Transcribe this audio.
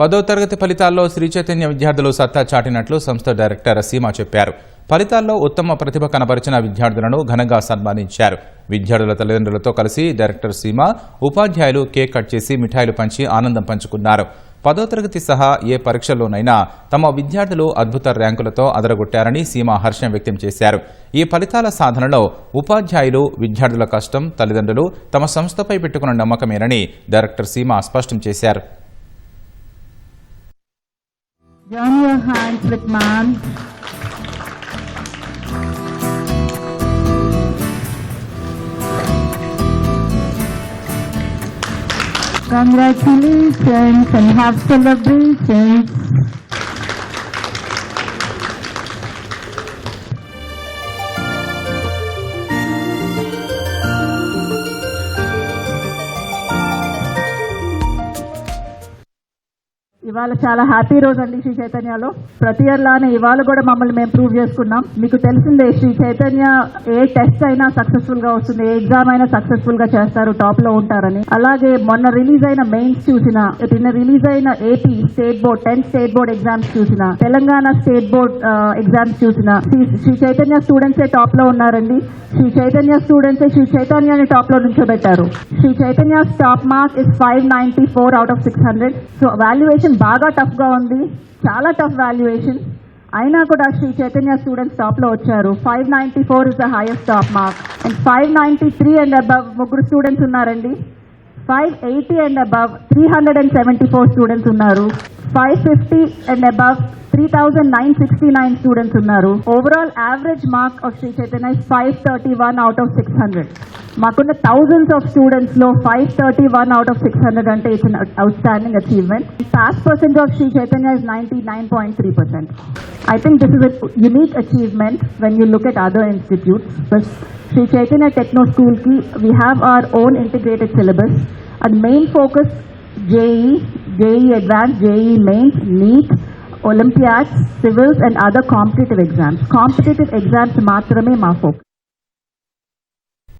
పదో తరగతి ఫలితాల్లో శ్రీ చైతన్య విద్యార్థులు సత్తా చాటినట్లు సంస్థ డైరెక్టర్ సీమా చెప్పారు. ఫలితాల్లో ఉత్తమ ప్రతిభ కనబరిచిన విద్యార్థులను ఘనంగా సన్మానించారు. విద్యార్థుల తల్లిదండ్రులతో కలిసి డైరెక్టర్ సీమా ఉపాధ్యాయులు కేక్ కట్ చేసి మిఠాయిలు పంచి ఆనందం పంచుకున్నారు. పదో తరగతి సహా ఏ పరీక్షల్లోనైనా తమ విద్యార్థులు అద్భుత ర్యాంకులతో అదరగొట్టారని సీమ హర్షం వ్యక్తం చేశారు. ఈ ఫలితాల సాధనలో ఉపాధ్యాయులు విద్యార్థుల కష్టం తల్లిదండ్రులు తమ సంస్థపై పెట్టుకున్న నమ్మకమేనని డైరెక్టర్ సీమ స్పష్టం చేశారు. Join your hands with mom. Congratulations and have celebrations. ఇవాళ చాలా హ్యాపీ రోజు అండి శ్రీ చైతన్యలో. ప్రతి ఇయర్ లానే ఇవాళ కూడా మమ్మల్ని మేము ప్రూవ్ చేసుకున్నాం. మీకు తెలిసిందే శ్రీ చైతన్య ఏ టెస్ట్ అయినా సక్సెస్ఫుల్గా వస్తుంది ఏ ఎగ్జామ్ అయినా సక్సెస్ఫుల్గా చేస్తారు టాప్లో ఉంటారని. అలాగే మొన్న రిలీజ్ అయిన మెయిన్స్ చూసిన నిన్న రిలీజ్ అయిన AP state board tenth state board exams చూసిన తెలంగాణ స్టేట్ బోర్డ్ ఎగ్జామ్స్ చూసిన. శ్రీ- చైతన్య స్టూడెంట్స్ ఏ టాప్లో ఉన్నారండి? శ్రీ చైతన్య స్టూడెంట్స్ శ్రీ చైతన్యాన్ని టాప్లో నుంచోబెట్టారు. Sri Chaitanya top mark is five ninety four out of six hundred so valuation బాగా టఫ్గా ఉంది. చాలా టఫ్ వాల్యుయేషన్. అయినా కూడా శ్రీ చైతన్య స్టూడెంట్స్ టాప్లో వచ్చారు. Five ninety four is the highest top mark and five ninety three and above ముగ్గురు students ఉన్నారండి. Five eighty and above three hundred and seventy four students ఉన్నారు. Five fifty and above three thousand nine sixty nine students ఉన్నారు. Overall average mark of Sri Chaitanya five thirty one out of six hundred మాకున్న thousands of స్టూడెంట్స్లో five thirty one out of six hundred అంటే it's out standing achievement pass percent of Sri Chaitanya is ninety nine point three percent I think this is a unique achievement when you look at other institutes. But Sri Chaitanya Techno School we have our own integrated syllabus and main focus JEE JEE Advanced, JEE Mains, NEET, Olympiads, Civils and other competitive exams. Competitive exams maatrame mafok.